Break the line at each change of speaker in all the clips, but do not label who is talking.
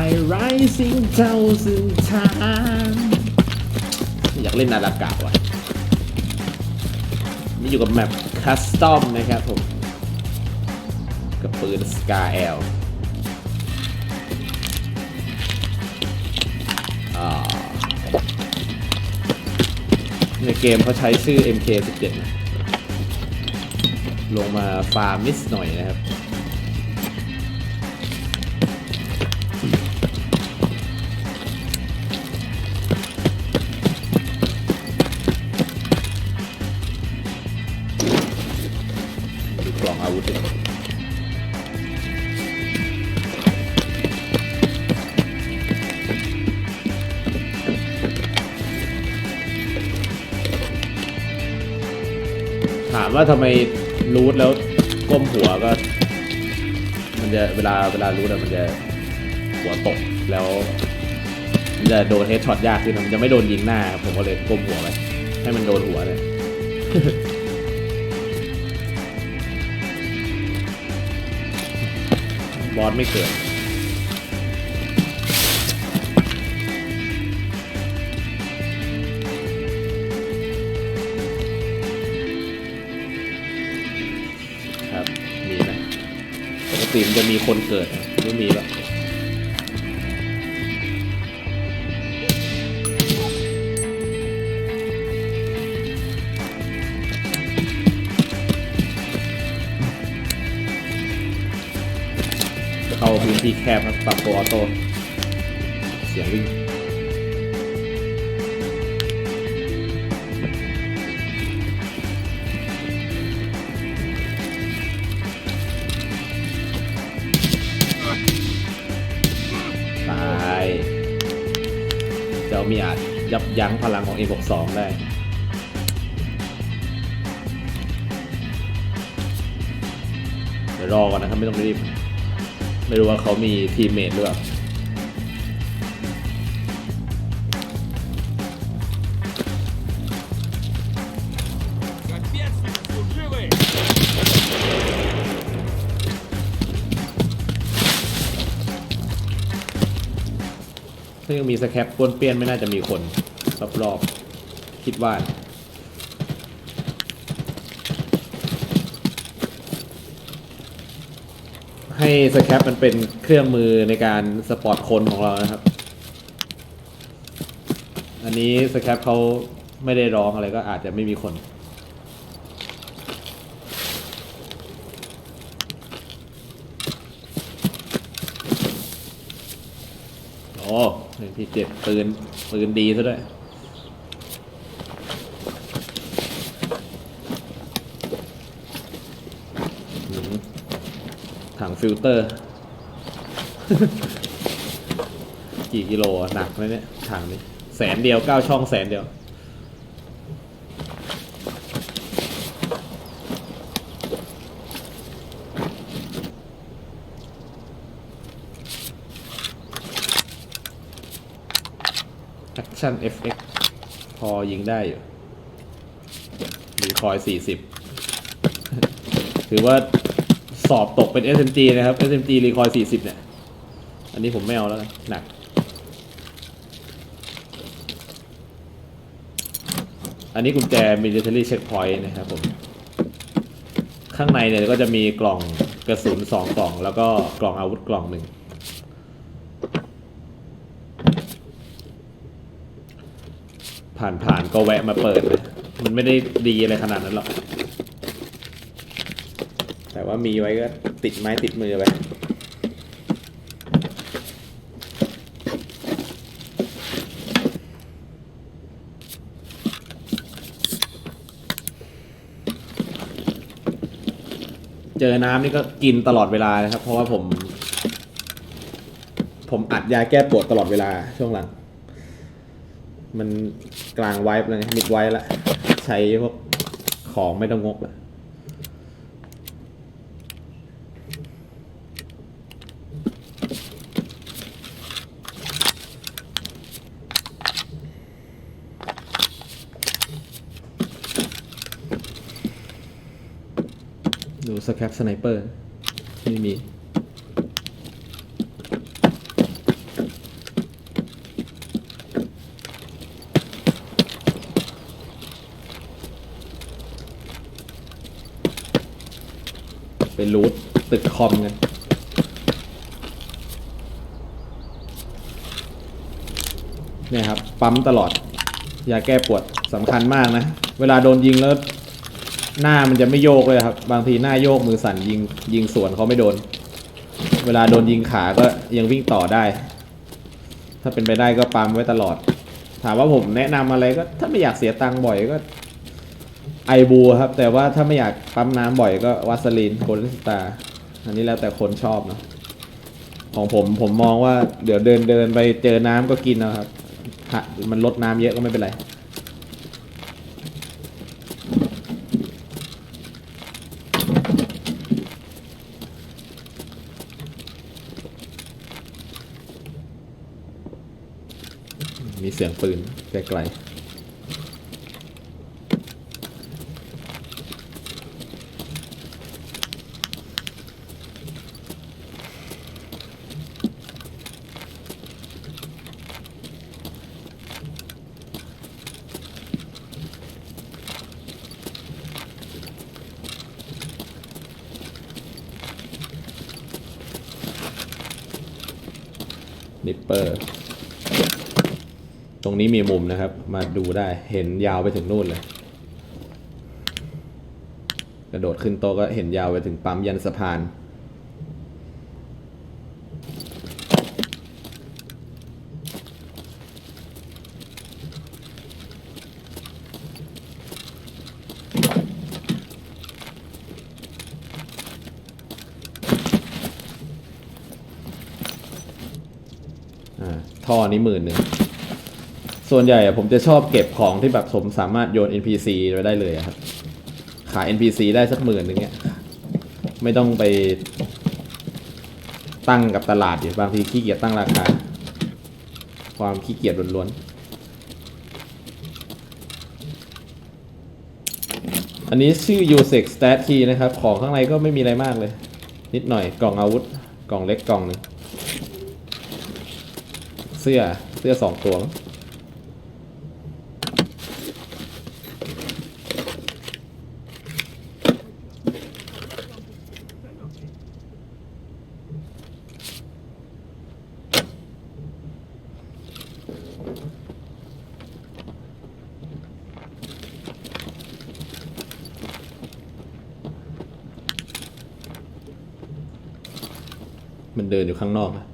I rising thousand times อยากเล่นนาฬากาว่ะนี่อยู่กับแมปคัสตอมนะครับผม กับปืน Scar L อ่าในเกมเขาใช้ชื่อ MK17 นะลงมาฟาร์มนิดหน่อยนะครับ ว่าทำไมรูทแล้วก้มหัวก็ มันจะเวลาเวลารูทอะมันจะหัวตกแล้วมันจะโดนเฮดช็อตยากขึ้นมันจะไม่โดนยิงหน้า ผมก็เลยก้มหัวไปให้มันโดนหัวเลยบอสไม่เกิด สิมจะมีคนเกิดไม่มีแล้วเข้าพื้นที่แคบครับปรับตัวออโต้เสียงวิ่ง เจ้ามีอาจยับยั้งพลังของ A62 ได้เดี๋ยวรอก่อนนะครับไม่ต้องรีบ ไม่รู้ว่าเขามีทีมเมทหรือเปล่า ยังมีสแคปปวนเปี้ยนไม่น่าจะมีคนรอบๆคิดว่าให้สแคปมันเป็นเครื่องมือในการสปอร์ตคนของเรานะครับ อันนี้สแคปเขาไม่ได้ร้องอะไรก็อาจจะไม่มีคน อ้หนึ่งที่เจ็ดปืน ปืนดีซะด้วย ถังฟิลเตอร์ กี่กิโลหนักไหมเนี่ยถังนี้ แสนเดียวเก้าช่องแสนเดียว Action FX พอยิงได้อยู่มีคอย 40 ถือว่าสอบตกเป็น SMG นะครับ SMG รีคอย 40 เนี่ย อันนี้ผมไม่เอาแล้วกันหนัก อันนี้กุญแจ military checkpoint นะครับผม ข้างในเนี่ยก็จะมีกล่องกระสุนสองกล่อง แล้วก็กล่องอาวุธกล่องหนึ่ง ผ่านผ่านๆก็แวะมาเปิดเลยมันไม่ได้ดีอะไรขนาดนั้นหรอก แต่ว่ามีไว้ก็ติดไม้ติดมือไปเจอน้ำนี่ก็กินตลอดเวลานะครับ เพราะว่าผม ผมอัดยาแก้ปวดตลอดเวลาช่วงหลัง มันกลางไวป์แล้วไงมิดไวป์ละใช้พวกของไม่ต้องงกละดูสแคปสไนเปอร์ไม่มี รูทตึกค อมกันเนี่ยครับ ปั๊มตลอด ยาแก้ปวดสำคัญมากนะ เวลาโดนยิงแล้วหน้ามันจะไม่โยกเลยครับ บางทีหน้าโยกมือสั่นยิงยิงสวนเขาไม่โดน เวลาโดนยิงขาก็ยังวิ่งต่อได้ ถ้าเป็นไปได้ก็ปั๊มไว้ตลอด ถามว่าผมแนะนำอะไรก็ถ้าไม่อยากเสียตังค์บ่อยก็ไอบูครับ แต่ว่าถ้าไม่อยากปั๊มน้ำบ่อยก็วัสลีนโคลิสตา อันนี้แล้วแต่คนชอบเนาะของผมผมมองว่าเดี๋ยวเดินเดินไปเจอน้ำก็กินนะครับหะมันลดน้ำเยอะก็ไม่เป็นไร มีเสียงปืนไกลๆ นิปเปอร์ ตรงนี้มีมุมนะครับ มาดูได้เห็นยาวไปถึงนู่นเลย กระโดดขึ้นโต๊ะก็เห็นยาวไปถึงปั๊มยันสะพาน ท่อนี้หมื่นหนึ่ง ส่วนใหญ่ผมจะชอบเก็บของที่แบบผมสามารถโยน NPC ไว้ได้เลยครับ ขาย NPC ได้สักหมื่นหนึ่งเนี่ยไม่ต้องไปตั้งกับตลาดอยู่บางทีขี้เกียจตั้งราคา ความขี้เกียจล้วนๆ อันนี้ชื่อ USEC Stat Key นะครับ ของข้างในก็ไม่มีอะไรมากเลย นิดหน่อยกล่องอาวุธ กล่องเล็กกล่องหนึ่ง เสื้อเสื้อสองตัวมันเดินอยู่ข้างนอกนะ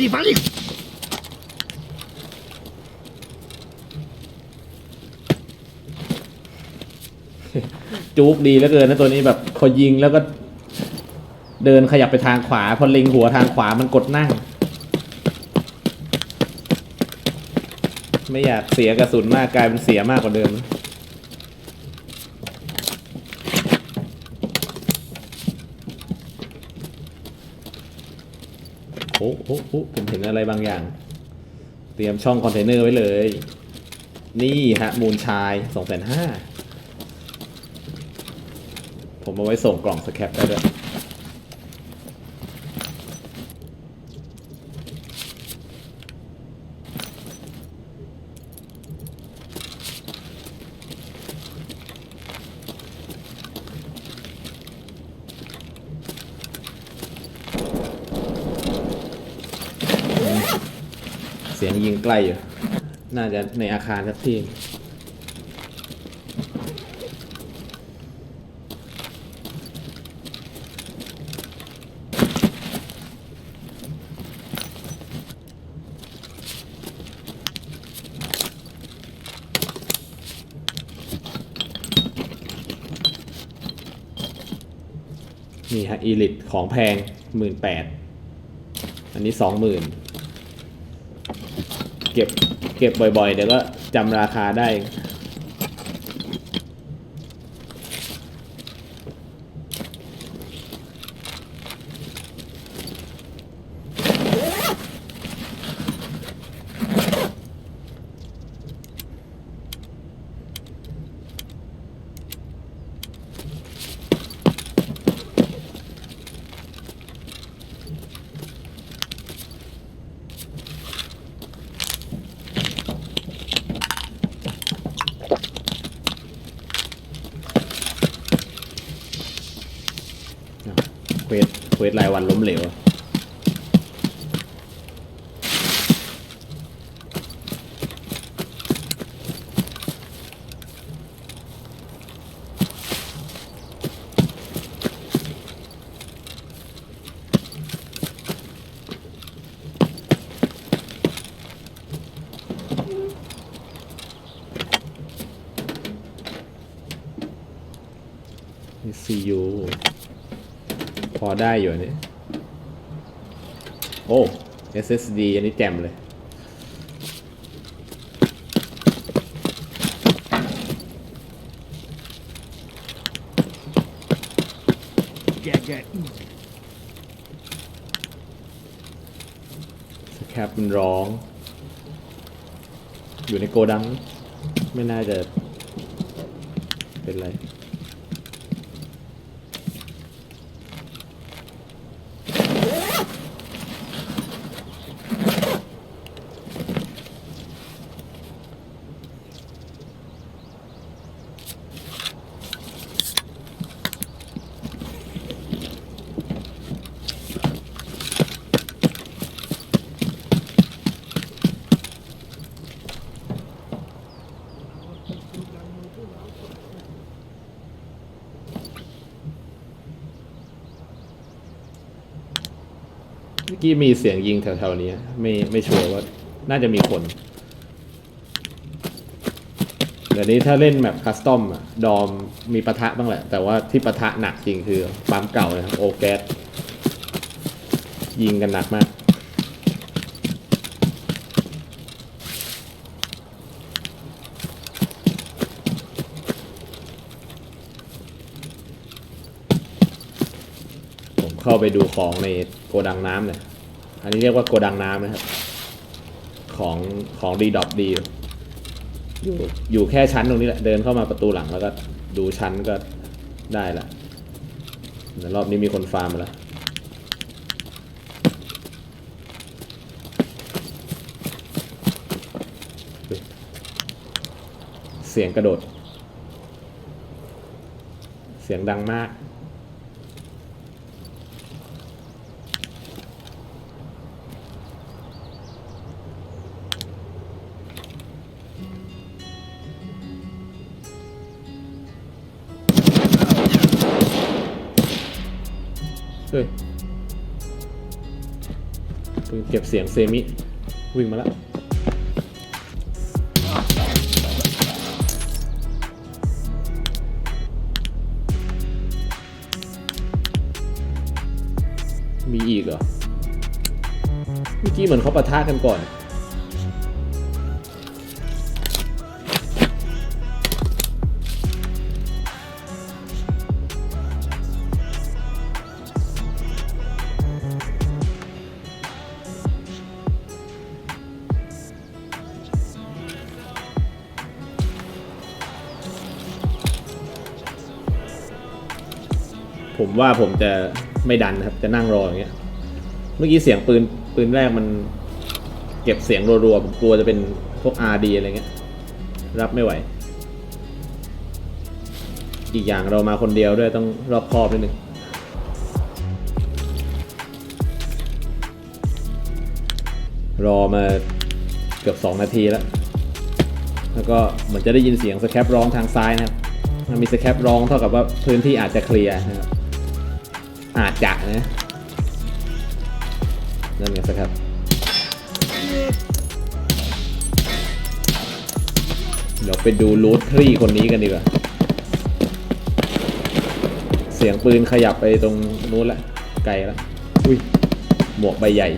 ดิมาดิ
จุกดีแล้วเกินนะตัวนี้แบบพอยิงแล้วก็ เดินขยับไปทางขวา พอลิงหัวทางขวามันกดนั่ง ไม่อยากเสียกระสุนมากกลายเป็นเสียมากกว่าเดิม อ้โหโอ้โหผมเห็นอะไรบางอย่าง เตรียมช่องคอนเทนเนอร์ไว้เลย นี่ฮะ มูลชายสองแสนห้าผมเอาไว้ส่งกล่องสแคปได้ด้วย เสียงยิงใกล้อยู่ น่าจะในอาคารสักที่ นี่ฮะอีลิตของแพงหมื่นแปด อันนี้สองหมื่น เก็บเก็บบ่อยๆ เดี๋ยวก็จำราคาได้ เค วสเควสรายวันล้มเหลวอะนี่ CU พอ ได้อยู่อันนี่โอ้ SSD อันนี้แจ่มเลย
แกะแกะ
สแคปมันร้อง อยู่ในโกดัง ไม่น่าจะเป็นไร กี้มีเสียงยิงแถวๆนี้ไม่ไม่ชัวร์ว่า น่าจะมีคน เดี๋ยวนี้ถ้าเล่นแบบคัสตอมอะดอมมีปะทะบ้างแหละ แต่ว่าที่ปะทะหนักจริงคือปั๊มเก่านะครับโอแกสยิงกันหนักมากผมเข้าไปดูของในโกดังน้ำเนี่ย อันนี้เรียกว่าโกดังน้ำนะครับ ของของรีดอปดีอยู่อยู่แค่ชั้นตรงนี้แหละ เดินเข้ามาประตูหลังแล้วก็ดูชั้นก็ได้ละแต่รอบนี้มีคนฟาร์มมาแล้วเสียงกระโดด เสียงดังมาก ก็บเสียงเซมิ วิ่งมาแล้ว มีอีกเหรอ เมื่อกี้เหมือนเขาปะทะกันก่อน ว่าผมจะไม่ดันนะครับ จะนั่งรออย่างเงี้ย เมื่อกี้เสียงปืนปืนแรกมันเก็บเสียงรัวๆ ผมกลัวจะเป็นพวก RD อะไรเงี้ย รับไม่ไหว อีกอย่างเรามาคนเดียวด้วยต้องรอบคอบนิดนึงรอมาเกือบ 2 นาทีแล้ว แล้วก็เหมือนจะได้ยินเสียงสแคปร้องทางซ้ายนะครับมันมีสแคปร้องเท่ากับว่าพื้นที่อาจจะเคลียร์นะครับ อาจจะนะนั่นไงสิครับเดี๋ยวไปดูรูททรีคนนี้กันดีกว่า เสียงปืนขยับไปตรงนู้นละ ไกลละอุ้ย หมวกใบใหญ่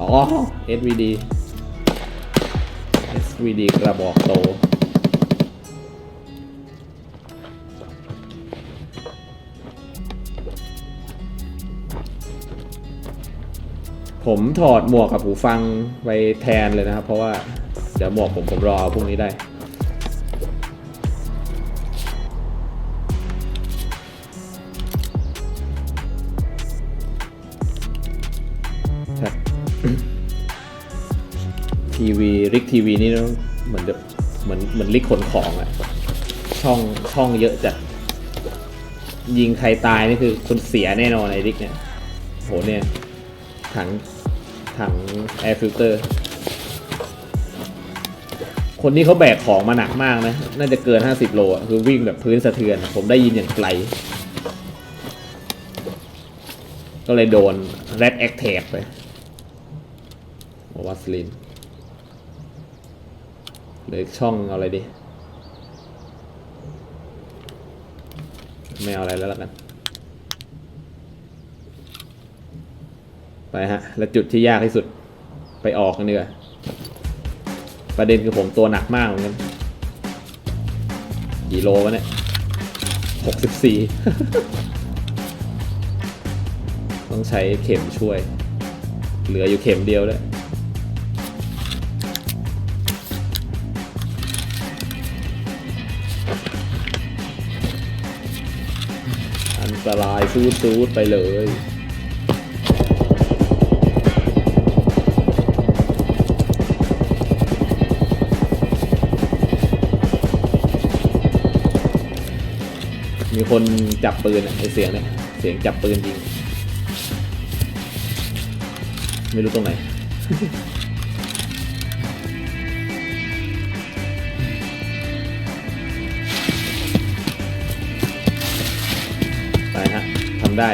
อ๋อ SVD SVD กระบอกโต ผมถอดหมวกกับหูฟังไปแทนเลยนะครับ เพราะว่าเดี๋ยวหมวกผมผมรอเอาพรุ่งนี้ได้ ทีวีริกทีวีนี่ต้องเหมือนเดเหมือนเหมือนริกขนของอะช่องช่องเยอะจัดยิงใครตายนี่คือคุณเสียแน่นอนไอ้ดิกเนี่ยโหเนี่ยถัง ถังแอร์ฟิลเตอร์ คนนี้เขาแบกของมาหนักมากนะ น่าจะเกิน 50 โลอะ คือวิ่งแบบพื้นสะเทือน ผมได้ยินอย่างไกล ก็เลยโดนแรดแอคแทกไปโอวัสลินเหลือช่องเอาอะไรดี ไม่เอาอะไรแล้วละกัน ไปฮะ แล้วจุดที่ยากที่สุดไปออกกันเนื้อประเด็นคือผมตัวหนักมากเหมือนกันกี่โลวะเนี่ยหกสิบสี่ต้องใช้เข็มช่วย เหลืออยู่เข็มเดียวเลยอันตรายซูดซูดไปเลย คนจับปืนไอเสียงเนี่ยเสียงจับปืนจริง ไม่รู้ตรงไหน ไปฮะทำได้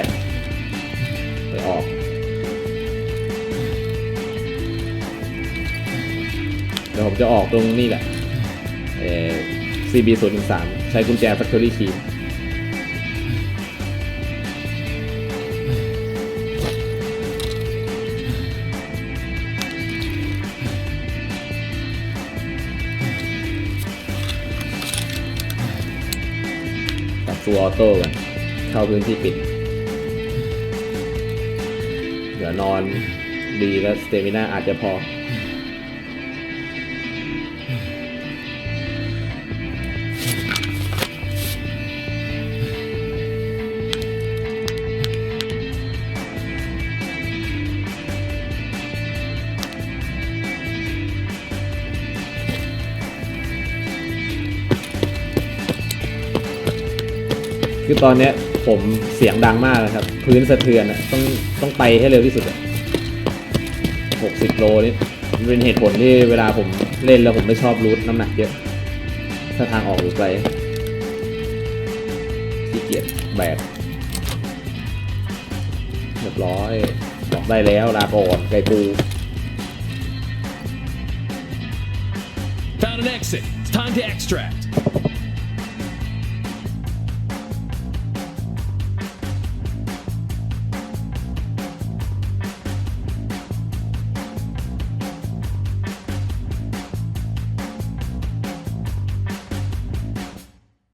ไปออกเดี๋ยวผมจะออกตรงนี้แหละ เอ่อ CB 0 1 3ใช้กุญแจ Factory Key ออโต้กันเข้าพื้นที่ปิด เดี๋ยวนอนดีแล้วสเตมิน่าอาจจะพอ ตอนเนี้ยผมเสียงดังมากนะครับ พื้นสะเทือนอะต้องต้องไปให้เร็วที่สุดหกสิบโลนี่เป็นเหตุผลที่เวลาผมเล่นแล้วผมไม่ชอบรูทน้ำหนักเยอะ ถ้าทางออกอยู่ไกลขี้เกียจแบกเรียบร้อยบอกได้แล้วลาก่อนไกปู
Found an exit. It's time to extract.